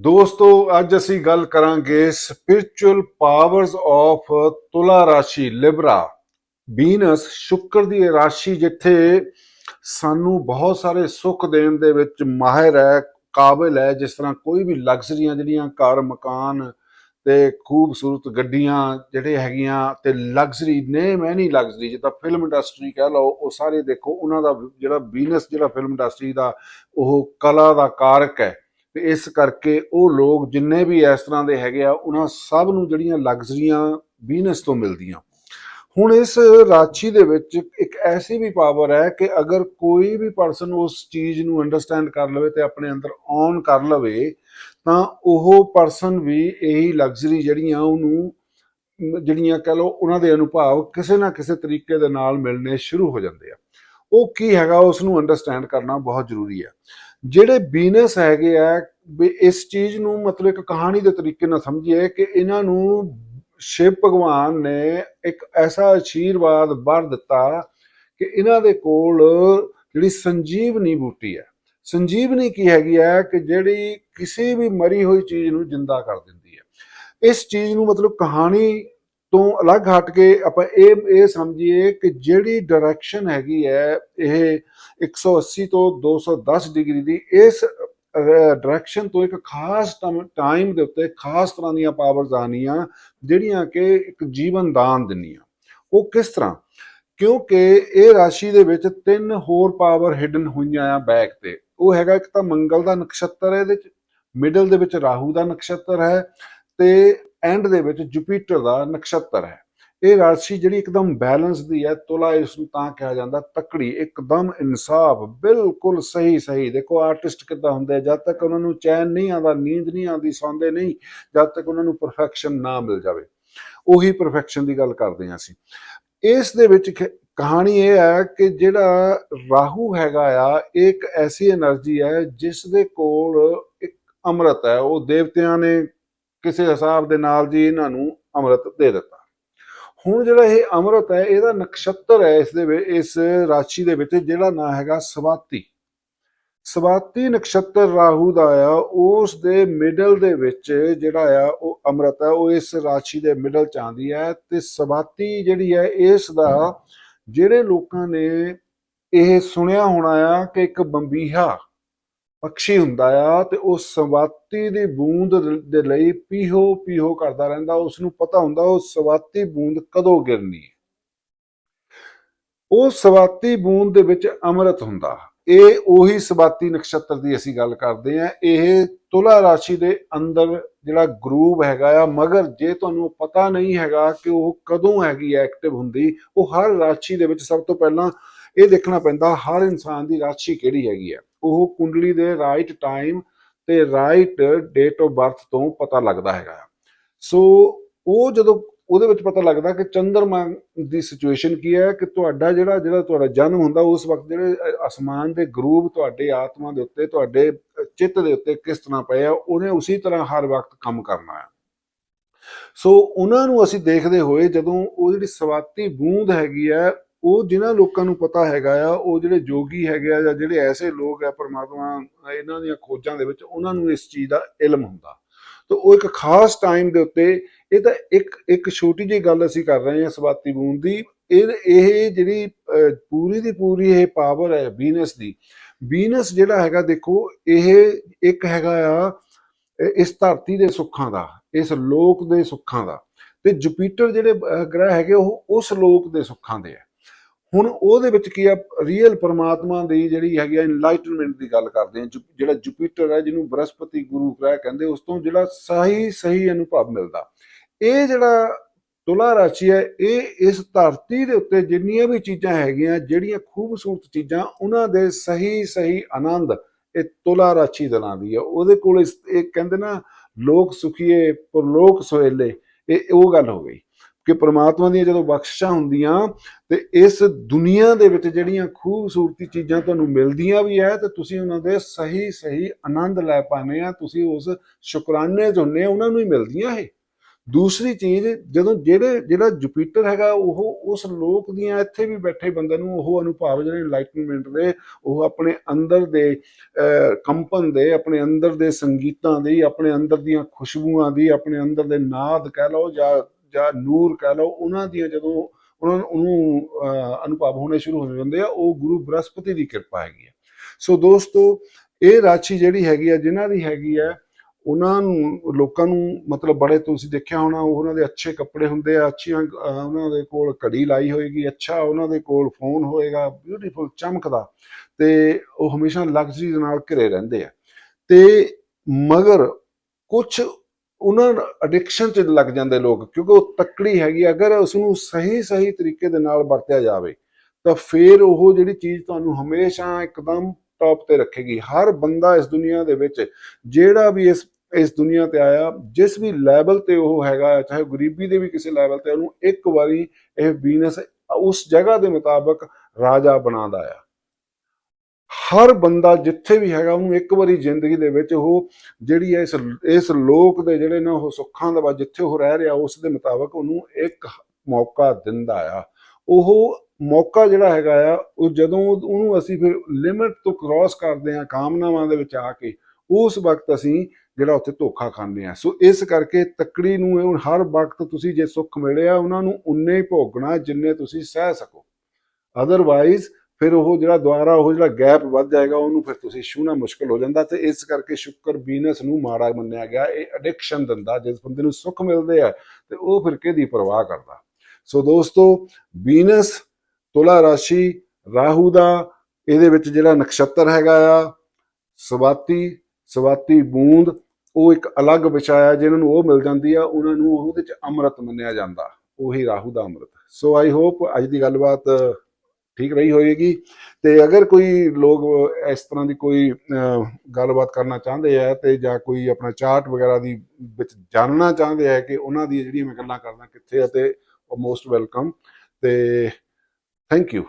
ਦੋਸਤੋ, ਅੱਜ ਅਸੀਂ ਗੱਲ ਕਰਾਂਗੇ ਸਪਿਰਚੁਅਲ ਪਾਵਰਸ ਆਫ ਤੁਲਾ ਰਾਸ਼ੀ ਲਿਬਰਾ ਵੀਨਸ ਸ਼ੁੱਕਰ ਦੀ ਰਾਸ਼ੀ ਜਿੱਥੇ ਸਾਨੂੰ ਬਹੁਤ ਸਾਰੇ ਸੁੱਖ ਦੇਣ ਦੇ ਵਿੱਚ ਮਾਹਿਰ ਹੈ, ਕਾਬਿਲ ਹੈ, ਜਿਸ ਤਰ੍ਹਾਂ ਕੋਈ ਵੀ ਲਗਜ਼ਰੀਆਂ ਜਿਹੜੀਆਂ ਘਰ, ਮਕਾਨ ਤੇ ਖੂਬਸੂਰਤ ਗੱਡੀਆਂ ਜਿਹੜੇ ਹੈਗੀਆਂ ਤੇ ਲਗਜ਼ਰੀ ਨੇ, ਮੈਂ ਨਹੀਂ ਲਗਜ਼ਰੀ ਜਿੱਦਾਂ ਫਿਲਮ ਇੰਡਸਟਰੀ ਕਹਿ ਲਓ, ਉਹ ਸਾਰੇ ਦੇਖੋ, ਉਹਨਾਂ ਦਾ ਜਿਹੜਾ ਵੀਨਸ ਜਿਹੜਾ ਫਿਲਮ ਇੰਡਸਟਰੀ ਦਾ ਉਹ ਕਲਾ ਦਾ ਕਾਰਕ ਹੈ। ਤੇ ਇਸ ਕਰਕੇ ਉਹ ਲੋਕ ਜਿੰਨੇ ਵੀ ਇਸ ਤਰ੍ਹਾਂ ਦੇ ਹੈਗੇ ਆ, ਉਹਨਾਂ ਸਭ ਨੂੰ ਜਿਹੜੀਆਂ ਲਗਜ਼ਰੀਆਂ ਬਿਜਨਸ ਤੋਂ ਮਿਲਦੀਆਂ। ਹੁਣ ਇਸ ਰਾਸ਼ੀ ਦੇ ਵਿੱਚ ਇੱਕ ਐਸੀ ਵੀ ਪਾਵਰ ਹੈ ਕਿ ਅਗਰ ਕੋਈ ਵੀ ਪਰਸਨ ਉਸ ਚੀਜ਼ ਨੂੰ ਅੰਡਰਸਟੈਂਡ ਕਰ ਲਵੇ ਤੇ ਆਪਣੇ ਅੰਦਰ ਔਨ ਕਰ ਲਵੇ, ਤਾਂ ਉਹ ਪਰਸਨ ਵੀ ਇਹੀ ਲਗਜ਼ਰੀ ਜਿਹੜੀਆਂ ਉਹਨੂੰ, ਜਿਹੜੀਆਂ ਕਹ ਲਓ ਉਹਨਾਂ ਦੇ ਅਨੁਭਵ ਕਿਸੇ ਨਾ ਕਿਸੇ ਤਰੀਕੇ ਦੇ ਨਾਲ ਮਿਲਣੇ ਸ਼ੁਰੂ ਹੋ ਜਾਂਦੇ ਆ। ਉਹ ਕੀ ਹੈਗਾ ਉਸ ਨੂੰ ਅੰਡਰਸਟੈਂਡ ਕਰਨਾ ਬਹੁਤ ਜ਼ਰੂਰੀ ਹੈ ਜਿਹੜੇ ਬੀਨਸ ਹੈਗੇ ਆ, ਵੀ ਇਸ ਚੀਜ਼ ਨੂੰ ਮਤਲਬ ਇੱਕ ਕਹਾਣੀ ਦੇ ਤਰੀਕੇ ਨਾਲ ਸਮਝੀਏ ਕਿ ਇਹਨਾਂ ਨੂੰ ਸ਼ਿਵ ਭਗਵਾਨ ਨੇ ਇੱਕ ਐਸਾ ਆਸ਼ੀਰਵਾਦ ਵਰ ਦਿੱਤਾ ਕਿ ਇਹਨਾਂ ਦੇ ਕੋਲ ਜਿਹੜੀ ਸੰਜੀਵਨੀ ਬੂਟੀ ਹੈ। ਸੰਜੀਵਨੀ ਕੀ ਹੈਗੀ ਹੈ ਕਿ ਜਿਹੜੀ ਕਿਸੇ ਵੀ ਮਰੀ ਹੋਈ ਚੀਜ਼ ਨੂੰ ਜਿੰਦਾ ਕਰ ਦਿੰਦੀ ਹੈ। ਇਸ ਚੀਜ਼ ਨੂੰ ਮਤਲਬ ਕਹਾਣੀ ਤੋਂ ਅਲੱਗ ਹਟ ਕੇ ਆਪਾਂ ਇਹ ਇਹ ਸਮਝੀਏ ਕਿ ਜਿਹੜੀ ਡਾਇਰੈਕਸ਼ਨ ਹੈਗੀ ਹੈ, ਇਹ 180 ਤੋਂ 210 ਡਿਗਰੀ ਦੀ ਇਸ ਡਾਇਰੈਕਸ਼ਨ ਤੋਂ ਇੱਕ ਖਾਸ ਟਾਈਮ ਦੇ ਉੱਤੇ ਖਾਸ ਤਰ੍ਹਾਂ ਦੀਆਂ ਪਾਵਰਸ ਆਣੀਆਂ ਜਿਹੜੀਆਂ ਕਿ ਇੱਕ ਜੀਵਨ ਦਾਨ ਦਿੰਨੀਆਂ ਉਹ ਕਿਸ ਤਰ੍ਹਾਂ? ਕਿਉਂਕਿ ਇਹ ਰਾਸ਼ੀ ਦੇ ਵਿੱਚ ਤਿੰਨ ਹੋਰ ਪਾਵਰ ਹਿਡਨ ਹੋਈਆਂ ਆ ਬੈਕ ਤੇ। ਉਹ ਹੈਗਾ ਇੱਕ ਤਾਂ ਮੰਗਲ ਦਾ ਨਕਸ਼ਤਰ ਹੈ, ਇਹਦੇ ਵਿੱਚ ਮਿਡਲ ਦੇ ਵਿੱਚ ਰਾਹੂ ਦਾ ਨਕਸ਼ਤਰ ਹੈ ਤੇ ਐਂਡ ਦੇ ਵਿੱਚ ਜੁਪੀਟਰ ਦਾ ਨਕਸ਼ਤਰ ਹੈ। ਇਹ ਰਾਸ਼ੀ ਜਿਹੜੀ ਇੱਕਦਮ ਬੈਲੈਂਸ ਦੀ ਹੈ, ਤੁਲਾ ਇਸ ਨੂੰ ਤਾਂ ਕਿਹਾ ਜਾਂਦਾ ਤਕੜੀ, ਇੱਕਦਮ ਇਨਸਾਫ, ਬਿਲਕੁਲ ਸਹੀ ਸਹੀ। ਦੇਖੋ, ਆਰਟਿਸਟ ਕਿਦਾਂ ਹੁੰਦੇ ਜਦ ਤੱਕ ਉਹਨਾਂ ਨੂੰ ਚੈਨ ਨਹੀਂ ਆਉਂਦਾ, ਨੀਂਦ ਨਹੀਂ ਆਉਂਦੀ, ਸੌਂਦੇ ਨਹੀਂ, ਜਦ ਤੱਕ ਉਹਨਾਂ ਨੂੰ ਪਰਫੈਕਸ਼ਨ ਨਾ ਮਿਲ ਜਾਵੇ। ਉਹੀ ਪਰਫੈਕਸ਼ਨ ਦੀ ਗੱਲ ਕਰਦੇ ਹਾਂ ਅਸੀਂ। ਇਸ ਦੇ ਵਿੱਚ ਕਹਾਣੀ ਇਹ ਹੈ ਕਿ ਜਿਹੜਾ ਰਾਹੂ ਹੈਗਾ ਆ ਇੱਕ ਐਸੀ એનર્ਜੀ ਹੈ, ਜਿਸ ਦੇ ਕੋਲ ਇੱਕ ਅੰਮ੍ਰਿਤ ਹੈ। ਉਹ ਦੇਵਤਿਆਂ ਨੇ ਕਿਸੇ ਹਿਸਾਬ ਦੇ ਨਾਲ ਜੀ ਇਹਨਾਂ ਨੂੰ ਅੰਮ੍ਰਿਤ ਦੇ ਦਿੱਤਾ। ਹੁਣ ਜਿਹੜਾ ਇਹ ਅੰਮ੍ਰਿਤ ਹੈ, ਇਹਦਾ ਨਕਸ਼ਤਰ ਹੈ ਇਸ ਦੇ ਇਸ ਰਾਸ਼ੀ ਦੇ ਵਿੱਚ, ਜਿਹੜਾ ਨਾਂ ਹੈਗਾ ਸਵਾਤੀ। ਸਵਾਤੀ ਨਕਸ਼ਤਰ ਰਾਹੂ ਦਾ ਆ, ਉਸ ਦੇ ਮਿਡਲ ਦੇ ਵਿੱਚ ਜਿਹੜਾ ਆ, ਉਹ ਅੰਮ੍ਰਿਤ ਹੈ, ਉਹ ਇਸ ਰਾਸ਼ੀ ਦੇ ਮਿਡਲ ਚ ਆਉਂਦੀ ਹੈ ਤੇ ਸਵਾਤੀ ਜਿਹੜੀ ਹੈ, ਇਸ ਦਾ ਜਿਹੜੇ ਲੋਕਾਂ ਨੇ ਇਹ ਸੁਣਿਆ ਹੋਣਾ ਆ ਕਿ ਇੱਕ ਬੰਬੀਹਾ ਪਕਸ਼ੀ ਹੁੰਦਾ ਆ ਤੇ ਉਹ ਸਵਾਤੀ ਦੀ ਬੂੰਦ ਦੇ ਲਈ ਪੀਹੋ ਪੀਹੋ ਕਰਦਾ ਰਹਿੰਦਾ। ਉਸ ਨੂੰ ਪਤਾ ਹੁੰਦਾ ਉਹ ਸਵਾਤੀ ਬੂੰਦ ਕਦੋਂ ਗਿਰਨੀ ਹੈ। ਉਹ ਸਵਾਤੀ ਬੂੰਦ ਦੇ ਵਿੱਚ ਅੰਮ੍ਰਿਤ ਹੁੰਦਾ। ਇਹ ਉਹੀ ਸਵਾਤੀ ਨਕਸ਼ਤਰ ਦੀ ਅਸੀਂ ਗੱਲ ਕਰਦੇ ਆ ਇਹ ਤੁਲਾ ਰਾਸ਼ੀ ਦੇ ਅੰਦਰ ਜਿਹੜਾ ਗਰੂਵ ਹੈਗਾ ਆ, ਮਗਰ ਜੇ ਤੁਹਾਨੂੰ ਪਤਾ ਨਹੀਂ ਹੈਗਾ ਕਿ ਉਹ ਕਦੋਂ ਹੈਗੀ ਐਕਟਿਵ ਹੁੰਦੀ, ਉਹ ਹਰ ਰਾਸ਼ੀ ਦੇ ਵਿੱਚ ਸਭ ਤੋਂ ਪਹਿਲਾਂ ਇਹ ਦੇਖਣਾ ਪੈਂਦਾ ਹਰ ਇਨਸਾਨ ਦੀ ਰਾਸ਼ੀ ਕਿਹੜੀ ਹੈਗੀ ਹੈ। ਉਹ ਕੁੰਡਲੀ ਦੇ ਰਾਈਟ ਟਾਈਮ ਤੇ ਰਾਈਟ ਡੇਟ ਆਫ ਬਰਥ ਤੋਂ ਪਤਾ ਲੱਗਦਾ ਹੈਗਾ ਸੋ ਉਹ ਜਦੋਂ ਉਹਦੇ ਵਿੱਚ ਪਤਾ ਲੱਗਦਾ ਕਿ ਚੰਦਰਮਾ ਦੀ ਸਿਚੁਏਸ਼ਨ ਕੀ ਹੈ ਕਿ ਤੁਹਾਡਾ ਜਿਹੜਾ ਜਿਹੜਾ ਤੁਹਾਡਾ ਜਨਮ ਹੁੰਦਾ ਉਸ ਵਕਤ ਜਿਹੜੇ ਅਸਮਾਨ ਦੇ ਗਰੂਪ ਤੁਹਾਡੇ ਆਤਮਾ ਦੇ ਉੱਤੇ, ਤੁਹਾਡੇ ਚਿੱਤ ਦੇ ਉੱਤੇ ਕਿਸ ਤਰ੍ਹਾਂ ਪਏ ਆ, ਉਹਨੇ ਉਸੇ ਤਰ੍ਹਾਂ ਹਰ ਵਕਤ ਕੰਮ ਕਰਨਾ ਹੈ। ਸੋ ਉਹਨਾਂ ਨੂੰ ਅਸੀਂ ਦੇਖਦੇ ਹੋਏ ਜਦੋਂ ਉਹ ਜਿਹੜੀ ਸਵਾਤੀ ਬੂੰਦ ਹੈਗੀ ਹੈ ਉਹ ਜਿਨ੍ਹਾਂ ਲੋਕਾਂ ਨੂੰ ਪਤਾ ਹੈਗਾ ਆ, ਉਹ ਜਿਹੜੇ ਜੋਗੀ ਹੈਗੇ ਆ ਜਾਂ ਜਿਹੜੇ ਐਸੇ ਲੋਕ ਆ ਪਰਮਾਤਮਾ ਇਹਨਾਂ ਦੀਆਂ ਖੋਜਾਂ ਦੇ ਵਿੱਚ, ਉਹਨਾਂ ਨੂੰ ਇਸ ਚੀਜ਼ ਦਾ ਇਲਮ ਹੁੰਦਾ। ਤਾਂ ਉਹ ਇੱਕ ਖਾਸ ਟਾਈਮ ਦੇ ਉੱਤੇ ਇਹ ਤਾਂ ਇੱਕ ਇੱਕ ਛੋਟੀ ਜਿਹੀ ਗੱਲ ਅਸੀਂ ਕਰ ਰਹੇ ਹਾਂ ਸਵਾਤੀ ਬੂੰਦ ਦੀ। ਇਹ ਇਹ ਜਿਹੜੀ ਪੂਰੀ ਦੀ ਪੂਰੀ ਇਹ ਪਾਵਰ ਹੈ ਵੀਨਸ ਦੀ। ਵੀਨਸ ਜਿਹੜਾ ਹੈਗਾ ਦੇਖੋ, ਇਹ ਇੱਕ ਹੈਗਾ ਆ ਇਸ ਧਰਤੀ ਦੇ ਸੁੱਖਾਂ ਦਾ, ਇਸ ਲੋਕ ਦੇ ਸੁੱਖਾਂ ਦਾ। ਤੇ ਜੁਪੀਟਰ ਜਿਹੜੇ ਗ੍ਰਹਿ ਹੈਗੇ, ਉਹ ਉਸ ਲੋਕ ਦੇ ਸੁੱਖਾਂ ਦੇ ਆ। ਹੁਣ ਉਹਦੇ ਵਿੱਚ ਕੀ ਆ ਰੀਅਲ ਪਰਮਾਤਮਾ ਦੀ ਜਿਹੜੀ ਹੈਗੀ ਆ ਇਨਲਾਈਟਨਮੈਂਟ ਦੀ ਗੱਲ ਕਰਦੇ ਆ, ਜੁ- ਜਿਹੜਾ ਜੁਪੀਟਰ ਹੈ, ਜਿਹਨੂੰ ਬ੍ਰਹਸਪਤੀ ਗੁਰੂ ਗ੍ਰਹਿ ਕਹਿੰਦੇ, ਉਸ ਤੋਂ ਜਿਹੜਾ ਸਹੀ ਸਹੀ ਅਨੁਭਵ ਮਿਲਦਾ। ਇਹ ਜਿਹੜਾ ਤੁਲਾ ਰਾਸ਼ੀ ਹੈ, ਇਹ ਇਸ ਧਰਤੀ ਦੇ ਉੱਤੇ ਜਿੰਨੀਆਂ ਵੀ ਚੀਜ਼ਾਂ ਹੈਗੀਆਂ, ਜਿਹੜੀਆਂ ਖੂਬਸੂਰਤ ਚੀਜ਼ਾਂ, ਉਹਨਾਂ ਦੇ ਸਹੀ ਸਹੀ ਆਨੰਦ ਇਹ ਤੁਲਾ ਰਾਸ਼ੀ ਦਾ ਨਾਂ ਦੀ ਹੈ ਉਹਦੇ ਕੋਲ ਇਸ- ਇਹ ਕਹਿੰਦੇ ਨਾ, ਲੋਕ ਸੁਖੀਏ, ਪਰਲੋਕ ਸੋਇਲੇ ਇਹ, ਉਹ ਗੱਲ ਹੋ ਗਈ। ਕਿ ਪ੍ਰਮਾਤਮਾ ਦੀਆਂ ਜਦੋਂ ਬਖਸ਼ਿਸ਼ਾਂ ਹੁੰਦੀਆਂ ਤੇ ਇਸ ਦੁਨੀਆ ਦੇ ਵਿੱਚ ਜਿਹੜੀਆਂ ਖੂਬਸੂਰਤੀ ਚੀਜ਼ਾਂ ਤੁਹਾਨੂੰ ਮਿਲਦੀਆਂ ਵੀ ਹੈ ਤੇ ਤੁਸੀਂ ਉਹਨਾਂ ਦੇ ਸਹੀ ਸਹੀ ਆਨੰਦ ਲੈ ਪਾਉਂਦੇ ਆ ਤੁਸੀਂ ਉਸ ਸ਼ੁਕਰਾਨੇ ਚ ਹੁੰਦੇ ਆ ਉਹਨਾਂ ਨੂੰ ਹੀ ਮਿਲਦੀਆਂ ਇਹ। ਦੂਸਰੀ ਚੀਜ਼ ਜਦੋਂ ਜਿਹੜੇ ਜਿਹੜਾ ਜੁਪੀਟਰ ਹੈਗਾ ਉਹ ਉਸ ਲੋਕ ਦੀਆਂ ਇੱਥੇ ਵੀ ਬੈਠੇ ਬੰਦੇ ਨੂੰ ਉਹ ਅਨੁਭਵ ਜਿਹੜੇ ਇਨਲਾਈਟਨਮੈਂਟ ਦੇ ਉਹ ਆਪਣੇ ਅੰਦਰ ਦੇ ਅਹ, ਕੰਪਨ ਦੇ ਆਪਣੇ ਅੰਦਰ ਦੇ ਸੰਗੀਤਾਂ ਦੀ ਆਪਣੇ ਅੰਦਰ ਦੀਆਂ ਖੁਸ਼ਬੂਆਂ ਦੀ ਆਪਣੇ ਅੰਦਰ ਦੇ ਨਾਦ ਕਹਿ ਲਓ ਜਾਂ ਜਾਂ ਨੂਰ ਕਹਿ ਲਓ, ਉਹਨਾਂ ਦੀਆਂ ਜਦੋਂ ਉਹਨਾਂ ਨੂੰ, ਉਹਨੂੰ ਅਨੁਭਵ ਹੋਣੇ ਸ਼ੁਰੂ ਹੋ ਜਾਂਦੇ ਆ, ਉਹ ਗੁਰੂ ਬ੍ਰਹਸਪਤੀ ਦੀ ਕਿਰਪਾ ਹੈਗੀ ਹੈ ਸੋ ਦੋਸਤੋ, ਇਹ ਰਾਸ਼ੀ ਜਿਹੜੀ ਹੈਗੀ ਆ, ਜਿਨ੍ਹਾਂ ਦੀ ਹੈਗੀ ਆ, ਉਹਨਾਂ ਨੂੰ, ਲੋਕਾਂ ਨੂੰ ਮਤਲਬ ਬੜੇ ਤੁਸੀਂ ਦੇਖਿਆ ਹੋਣਾ ਉਹਨਾਂ ਦੇ ਅੱਛੇ ਕੱਪੜੇ ਹੁੰਦੇ ਆ, ਅੱਛੀਆਂ ਉਹਨਾਂ ਦੇ ਕੋਲ ਘੜੀ ਲਾਈ ਹੋਏਗੀ, ਅੱਛਾ ਉਹਨਾਂ ਦੇ ਕੋਲ ਫੋਨ ਹੋਏਗਾ ਬਿਊਟੀਫੁਲ ਚਮਕਦਾ, ਤੇ ਉਹ ਹਮੇਸ਼ਾ ਲਗਜ਼ਰੀ ਨਾਲ ਘਿਰੇ ਰਹਿੰਦੇ ਆ। ਤੇ ਮਗਰ ਕੁਝ ਉਹਨਾਂ ਐਡਿਕਸ਼ਨ ਚ ਲੱਗ ਜਾਂਦੇ ਲੋਕ, ਕਿਉਂਕਿ ਉਹ ਤੱਕੜੀ ਹੈਗੀ ਅਗਰ ਉਸ ਨੂੰ ਸਹੀ ਸਹੀ ਤਰੀਕੇ ਦੇ ਨਾਲ ਵਰਤਿਆ ਜਾਵੇ, ਤਾਂ ਫਿਰ ਉਹ ਜਿਹੜੀ ਚੀਜ਼ ਤੁਹਾਨੂੰ ਹਮੇਸ਼ਾ ਇੱਕਦਮ ਟੌਪ ਤੇ ਰੱਖੇਗੀ। ਹਰ ਬੰਦਾ ਇਸ ਦੁਨੀਆ ਦੇ ਵਿੱਚ, ਜਿਹੜਾ ਵੀ ਇਸ ਇਸ ਦੁਨੀਆ ਤੇ ਆਇਆ, ਜਿਸ ਵੀ ਲੈਵਲ ਤੇ ਉਹ ਹੈਗਾ, ਚਾਹੇ ਗਰੀਬੀ ਦੇ ਵੀ ਕਿਸੇ ਲੈਵਲ ਤੇ ਉਹਨੂੰ ਇੱਕ ਵਾਰੀ ਇਹ ਵੀਨਸ ਉਸ ਜਗ੍ਹਾ ਦੇ ਮੁਤਾਬਕ ਰਾਜਾ ਬਣਾਉਂਦਾ ਆ। ਹਰ ਬੰਦਾ ਜਿੱਥੇ ਵੀ ਹੈਗਾ, ਉਹਨੂੰ ਇੱਕ ਵਾਰੀ ਜ਼ਿੰਦਗੀ ਦੇ ਵਿੱਚ ਉਹ ਜਿਹੜੀ ਹੈ ਇਸ ਇਸ ਲੋਕ ਦੇ ਜਿਹੜੇ ਨਾ ਉਹ ਸੁੱਖਾਂ ਦਾ ਵਾ ਜਿੱਥੇ ਉਹ ਰਹਿ ਰਿਹਾ, ਉਸ ਦੇ ਮੁਤਾਬਕ ਉਹਨੂੰ ਇੱਕ ਮੌਕਾ ਦਿੰਦਾ ਆ। ਉਹ ਮੌਕਾ ਜਿਹੜਾ ਹੈਗਾ ਆ, ਉਹ ਜਦੋਂ ਉਹਨੂੰ ਅਸੀਂ ਫਿਰ ਲਿਮਿਟ ਤੋਂ ਕ੍ਰਾਸ ਕਰਦੇ ਆ ਕਾਮਨਾਵਾਂ ਦੇ ਵਿੱਚ ਆ ਕੇ, ਉਸ ਵਕਤ ਅਸੀਂ ਜਿਹੜਾ ਉੱਥੇ ਧੋਖਾ ਖਾਂਦੇ ਆ ਸੋ ਇਸ ਕਰਕੇ ਤੱਕੜੀ ਨੂੰ ਇਹ ਹਰ ਵਕਤ ਤੁਸੀਂ ਜੇ ਸੁੱਖ ਮਿਲਿਆ, ਉਹਨਾਂ ਨੂੰ ਉਨੇ ਹੀ ਭੋਗਣਾ ਜਿੰਨੇ ਤੁਸੀਂ ਸਹਿ ਸਕੋ। ਅਦਰਵਾਈਜ਼ ਫਿਰ ਉਹ ਜਿਹੜਾ ਦੁਆਰਾ ਉਹ ਜਿਹੜਾ ਗੈਪ ਵੱਧ ਜਾਏਗਾ, ਉਹਨੂੰ ਫਿਰ ਤੁਸੀਂ ਛੂਹਣਾ ਮੁਸ਼ਕਲ ਹੋ ਜਾਂਦਾ ਤੇ ਇਸ ਕਰਕੇ ਸ਼ੁੱਕਰ ਬੀਨਸ ਨੂੰ ਮਾੜਾ ਮੰਨਿਆ ਗਿਆ, ਇਹ ਐਡਿਕਸ਼ਨ ਦਿੰਦਾ, ਜਿਸ ਬੰਦੇ ਨੂੰ ਸੁੱਖ ਮਿਲਦੇ ਆ ਤੇ ਉਹ ਫਿਰ ਕਿਹਦੀ ਪਰਵਾਹ ਕਰਦਾ। ਸੋ ਦੋਸਤੋ, ਬੀਨਸ, ਤੁਲਾ ਰਾਸ਼ੀ, ਰਾਹੂ ਦਾ ਇਹਦੇ ਵਿੱਚ ਜਿਹੜਾ ਨਕਸ਼ਤਰ ਹੈਗਾ ਆ, ਸਵਾਤੀ ਸਵਾਤੀ ਬੂੰਦ, ਉਹ ਇੱਕ ਅਲੱਗ ਵਿਸ਼ਾ ਆ, ਜਿਹਨਾਂ ਨੂੰ ਉਹ ਮਿਲ ਜਾਂਦੀ ਆ, ਉਹਨਾਂ ਨੂੰ ਉਹਦੇ ਚ ਅੰਮ੍ਰਿਤ ਮੰਨਿਆ ਜਾਂਦਾ, ਉਹੀ ਰਾਹੂ ਦਾ ਅੰਮ੍ਰਿਤ। ਸੋ ਆਈ ਹੋਪ ਅੱਜ ਦੀ ਗੱਲਬਾਤ ਠੀਕ ਰਹੀ ਹੋਏਗੀ। ਤੇ ਅਗਰ ਕੋਈ ਲੋਕ ਇਸ ਤਰ੍ਹਾਂ ਦੀ ਕੋਈ ਗੱਲਬਾਤ ਕਰਨਾ ਚਾਹੁੰਦੇ ਆ ਤੇ ਜਾਂ ਕੋਈ ਆਪਣਾ ਚਾਰਟ ਵਗੈਰਾ ਦੀ ਵਿੱਚ ਜਾਣਨਾ ਚਾਹੁੰਦੇ ਆ ਕਿ ਉਹਨਾਂ ਦੀ ਜਿਹੜੀਆਂ ਮੈਂ ਗੱਲਾਂ ਕਰਦਾ ਕਿੱਥੇ ਆ ਤੇ ਉਹ ਮੋਸਟ ਵੈਲਕਮ ਤੇ ਥੈਂਕ ਯੂ